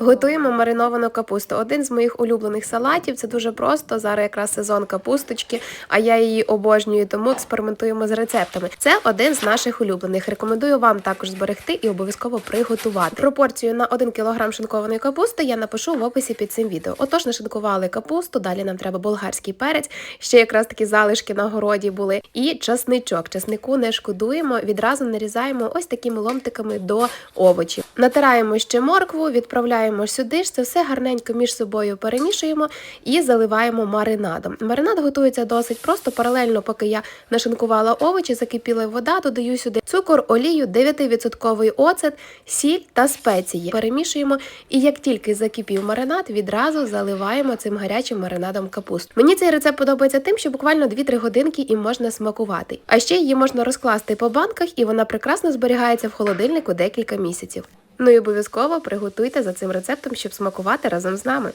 Готуємо мариновану капусту. Один з моїх улюблених салатів. Це дуже просто. Зараз якраз сезон капусточки, а я її обожнюю, тому експериментуємо з рецептами. Це один з наших улюблених. Рекомендую вам також зберегти і обов'язково приготувати. Пропорцію на 1 кг шинкованої капусти я напишу в описі під цим відео. Отож, нашинкували капусту. Далі нам треба болгарський перець. Ще якраз такі залишки на городі були. І часничок. Часнику не шкодуємо. Відразу нарізаємо ось такими ломтиками до овочів. Натираємо ще моркву, відправляємо сюди ж це все гарненько між собою перемішуємо і заливаємо маринадом. Маринад готується досить просто. Паралельно, поки я нашинкувала овочі, закипіла вода, додаю сюди цукор, олію, 9% оцет, сіль та спеції. Перемішуємо, і як тільки закипів маринад, відразу заливаємо цим гарячим маринадом капусту. Мені цей рецепт подобається тим, що буквально 2-3 годинки і можна смакувати. А ще її можна розкласти по банках, і вона прекрасно зберігається в холодильнику декілька місяців. Ну і обов'язково приготуйте за цим рецептом, щоб смакувати разом з нами.